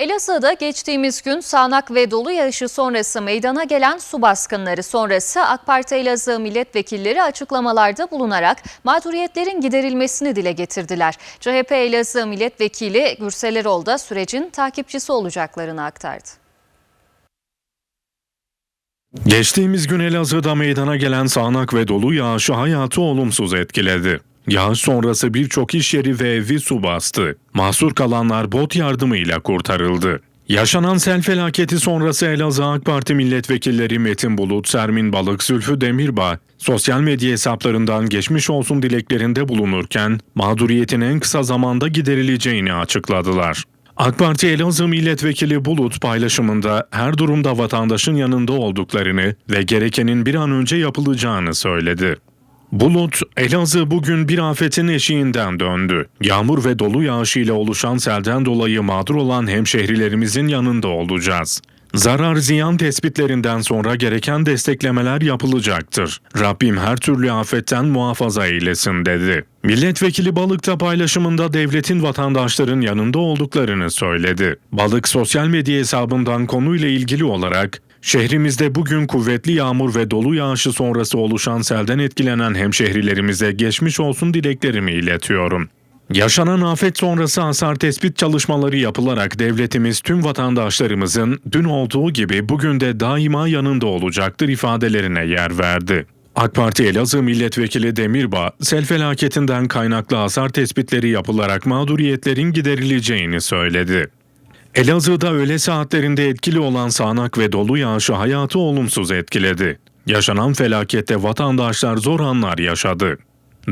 Elazığ'da geçtiğimiz gün sağanak ve dolu yağışı sonrası meydana gelen su baskınları sonrası AK Parti Elazığ milletvekilleri açıklamalarda bulunarak mağduriyetlerin giderilmesini dile getirdiler. CHP Elazığ milletvekili Gürsel Erol da sürecin takipçisi olacaklarını aktardı. Geçtiğimiz gün Elazığ'da meydana gelen sağanak ve dolu yağışı hayatı olumsuz etkiledi. Yağış sonrası birçok iş yeri ve evi su bastı. Mahsur kalanlar bot yardımıyla kurtarıldı. Yaşanan sel felaketi sonrası Elazığ AK Parti milletvekilleri Metin Bulut, Sermin Balık, Zülfü Demirbağ sosyal medya hesaplarından geçmiş olsun dileklerinde bulunurken mağduriyetin en kısa zamanda giderileceğini açıkladılar. AK Parti Elazığ Milletvekili Bulut paylaşımında her durumda vatandaşın yanında olduklarını ve gerekenin bir an önce yapılacağını söyledi. Bulut, Elazığ bugün bir afetin eşiğinden döndü. Yağmur ve dolu yağışıyla oluşan selden dolayı mağdur olan hemşehrilerimizin yanında olacağız. Zarar ziyan tespitlerinden sonra gereken desteklemeler yapılacaktır. Rabbim her türlü afetten muhafaza eylesin dedi. Milletvekili Balık'ta paylaşımında devletin vatandaşların yanında olduklarını söyledi. Balık sosyal medya hesabından konuyla ilgili olarak Şehrimizde bugün kuvvetli yağmur ve dolu yağışı sonrası oluşan selden etkilenen hemşehrilerimize geçmiş olsun dileklerimi iletiyorum. Yaşanan afet sonrası hasar tespit çalışmaları yapılarak devletimiz tüm vatandaşlarımızın dün olduğu gibi bugün de daima yanında olacaktır ifadelerine yer verdi. AK Parti Elazığ Milletvekili Demirbağ, sel felaketinden kaynaklı hasar tespitleri yapılarak mağduriyetlerin giderileceğini söyledi. Elazığ'da öğle saatlerinde etkili olan sağanak ve dolu yağışı hayatı olumsuz etkiledi. Yaşanan felakette vatandaşlar zor anlar yaşadı.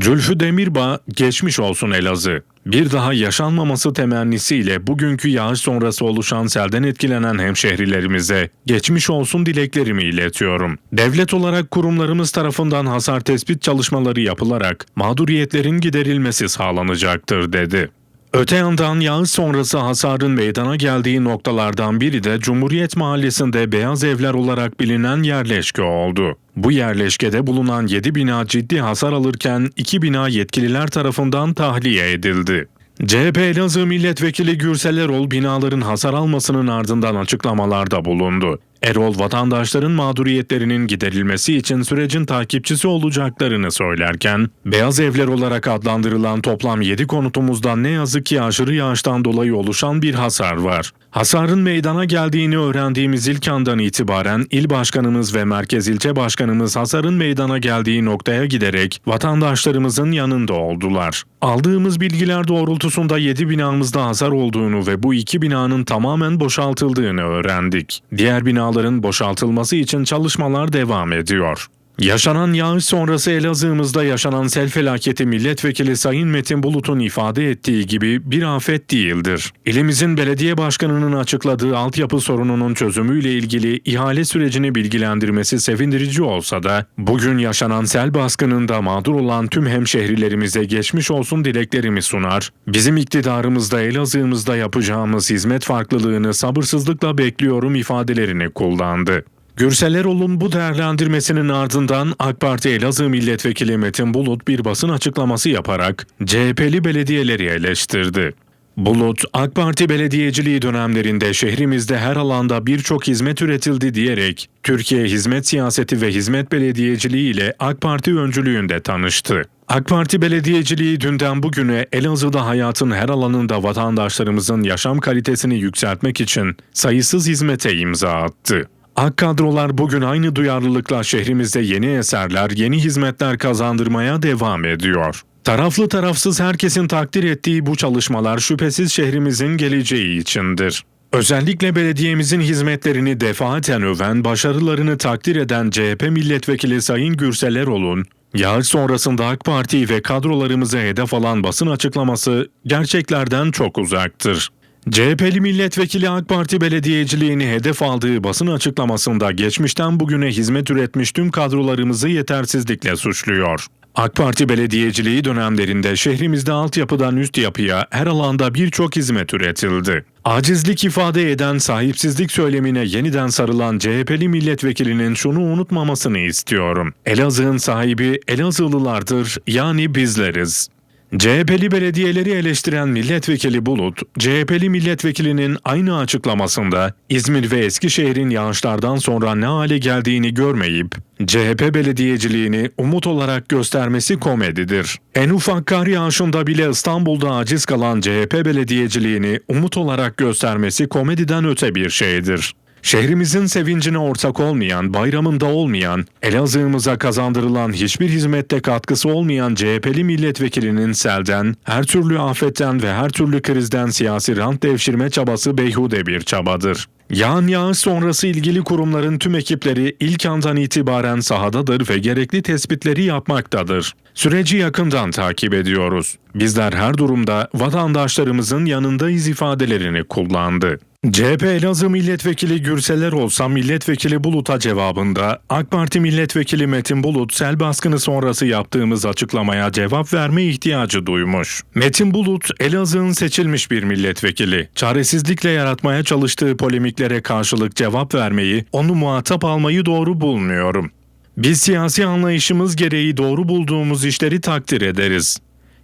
Zülfü Demirbağ, geçmiş olsun Elazığ. Bir daha yaşanmaması temennisiyle bugünkü yağış sonrası oluşan selden etkilenen hemşehrilerimize geçmiş olsun dileklerimi iletiyorum. Devlet olarak kurumlarımız tarafından hasar tespit çalışmaları yapılarak mağduriyetlerin giderilmesi sağlanacaktır dedi. Öte yandan yağış sonrası hasarın meydana geldiği noktalardan biri de Cumhuriyet Mahallesi'nde beyaz evler olarak bilinen yerleşke oldu. Bu yerleşkede bulunan 7 bina ciddi hasar alırken 2 bina yetkililer tarafından tahliye edildi. CHP Elazığ Milletvekili Gürsel Erol binaların hasar almasının ardından açıklamalarda bulundu. Erol vatandaşların mağduriyetlerinin giderilmesi için sürecin takipçisi olacaklarını söylerken, beyaz evler olarak adlandırılan toplam 7 konutumuzdan ne yazık ki aşırı yağıştan dolayı oluşan bir hasar var. Hasarın meydana geldiğini öğrendiğimiz ilk andan itibaren il başkanımız ve merkez ilçe başkanımız hasarın meydana geldiği noktaya giderek vatandaşlarımızın yanında oldular. Aldığımız bilgiler doğrultusunda 7 binamızda hasar olduğunu ve bu iki binanın tamamen boşaltıldığını öğrendik. Diğer binaların boşaltılması için çalışmalar devam ediyor. Yaşanan yağış sonrası Elazığ'ımızda yaşanan sel felaketi milletvekili Sayın Metin Bulut'un ifade ettiği gibi bir afet değildir. İlimizin belediye başkanının açıkladığı altyapı sorununun çözümüyle ilgili ihale sürecini bilgilendirmesi sevindirici olsa da bugün yaşanan sel baskınında mağdur olan tüm hemşehrilerimize geçmiş olsun dileklerimi sunar, bizim iktidarımızda Elazığ'ımızda yapacağımız hizmet farklılığını sabırsızlıkla bekliyorum ifadelerini kullandı. Gürsel Erol'un bu değerlendirmesinin ardından AK Parti Elazığ Milletvekili Metin Bulut bir basın açıklaması yaparak CHP'li belediyeleri eleştirdi. Bulut, AK Parti belediyeciliği dönemlerinde şehrimizde her alanda birçok hizmet üretildi diyerek Türkiye hizmet siyaseti ve hizmet belediyeciliği ile AK Parti öncülüğünde tanıştı. AK Parti belediyeciliği dünden bugüne Elazığ'da hayatın her alanında vatandaşlarımızın yaşam kalitesini yükseltmek için sayısız hizmete imza attı. Ak kadrolar bugün aynı duyarlılıkla şehrimizde yeni eserler, yeni hizmetler kazandırmaya devam ediyor. Taraflı tarafsız herkesin takdir ettiği bu çalışmalar şüphesiz şehrimizin geleceği içindir. Özellikle belediyemizin hizmetlerini defaaten öven, başarılarını takdir eden CHP milletvekili Sayın Gürsel Erol'un, yağış sonrasında AK Parti ve kadrolarımıza hedef alan basın açıklaması gerçeklerden çok uzaktır. CHP'li milletvekili AK Parti belediyeciliğini hedef aldığı basın açıklamasında geçmişten bugüne hizmet üretmiş tüm kadrolarımızı yetersizlikle suçluyor. AK Parti belediyeciliği dönemlerinde şehrimizde altyapıdan üst yapıya her alanda birçok hizmet üretildi. Acizlik ifade eden sahipsizlik söylemine yeniden sarılan CHP'li milletvekilinin şunu unutmamasını istiyorum. Elazığ'ın sahibi Elazığlılardır yani bizleriz. CHP'li belediyeleri eleştiren milletvekili Bulut, CHP'li milletvekilinin aynı açıklamasında İzmir ve Eskişehir'in yağışlardan sonra ne hale geldiğini görmeyip CHP belediyeciliğini umut olarak göstermesi komedidir. En ufak kar yağışında bile İstanbul'da aciz kalan CHP belediyeciliğini umut olarak göstermesi komediden öte bir şeydir. Şehrimizin sevincine ortak olmayan, bayramında olmayan, Elazığ'ımıza kazandırılan hiçbir hizmette katkısı olmayan CHP'li milletvekilinin selden, her türlü afetten ve her türlü krizden siyasi rant devşirme çabası beyhude bir çabadır. Yağan yağış sonrası ilgili kurumların tüm ekipleri ilk andan itibaren sahadadır ve gerekli tespitleri yapmaktadır. Süreci yakından takip ediyoruz. Bizler her durumda vatandaşlarımızın yanındayız ifadelerini kullandı. CHP Elazığ Milletvekili Gürseler olsa Milletvekili Bulut'a cevabında AK Parti Milletvekili Metin Bulut sel baskını sonrası yaptığımız açıklamaya cevap verme ihtiyacı duymuş. Metin Bulut Elazığ'ın seçilmiş bir milletvekili. Çaresizlikle yaratmaya çalıştığı polemiklere karşılık cevap vermeyi, onu muhatap almayı doğru bulmuyorum. Biz siyasi anlayışımız gereği doğru bulduğumuz işleri takdir ederiz.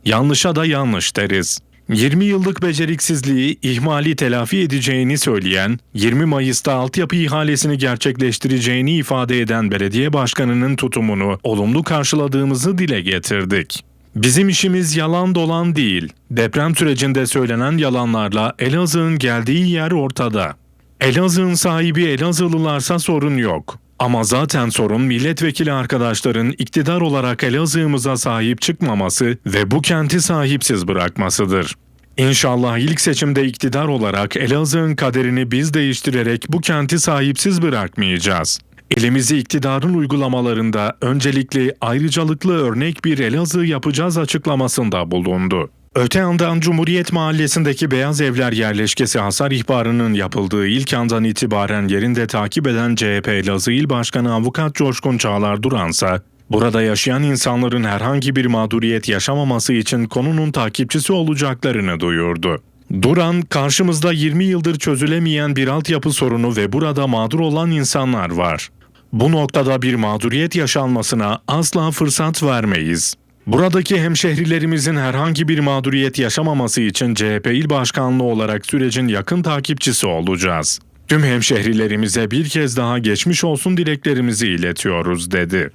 Yanlışa da yanlış deriz. 20 yıllık beceriksizliği, ihmali telafi edeceğini söyleyen, 20 Mayıs'ta altyapı ihalesini gerçekleştireceğini ifade eden belediye başkanının tutumunu olumlu karşıladığımızı dile getirdik. Bizim işimiz yalan dolan değil. Deprem sürecinde söylenen yalanlarla Elazığ'ın geldiği yer ortada. Elazığ'ın sahibi Elazığlılarsa sorun yok. Ama zaten sorun milletvekili arkadaşların iktidar olarak Elazığ'ımıza sahip çıkmaması ve bu kenti sahipsiz bırakmasıdır. İnşallah ilk seçimde iktidar olarak Elazığ'ın kaderini biz değiştirerek bu kenti sahipsiz bırakmayacağız. Elimizi iktidarın uygulamalarında öncelikli ayrıcalıklı örnek bir Elazığ yapacağız açıklamasında bulundu. Öte yandan Cumhuriyet Mahallesi'ndeki beyaz evler yerleşkesi hasar ihbarının yapıldığı ilk andan itibaren yerinde takip eden CHP Elazığ İl Başkanı Avukat Coşkun Çağlar Duransa, burada yaşayan insanların herhangi bir mağduriyet yaşamaması için konunun takipçisi olacaklarını duyurdu. Duran, karşımızda 20 yıldır çözülemeyen bir altyapı sorunu ve burada mağdur olan insanlar var. Bu noktada bir mağduriyet yaşanmasına asla fırsat vermeyiz. Buradaki hemşehrilerimizin herhangi bir mağduriyet yaşamaması için CHP İl Başkanlığı olarak sürecin yakın takipçisi olacağız. Tüm hemşehrilerimize bir kez daha geçmiş olsun dileklerimizi iletiyoruz dedi.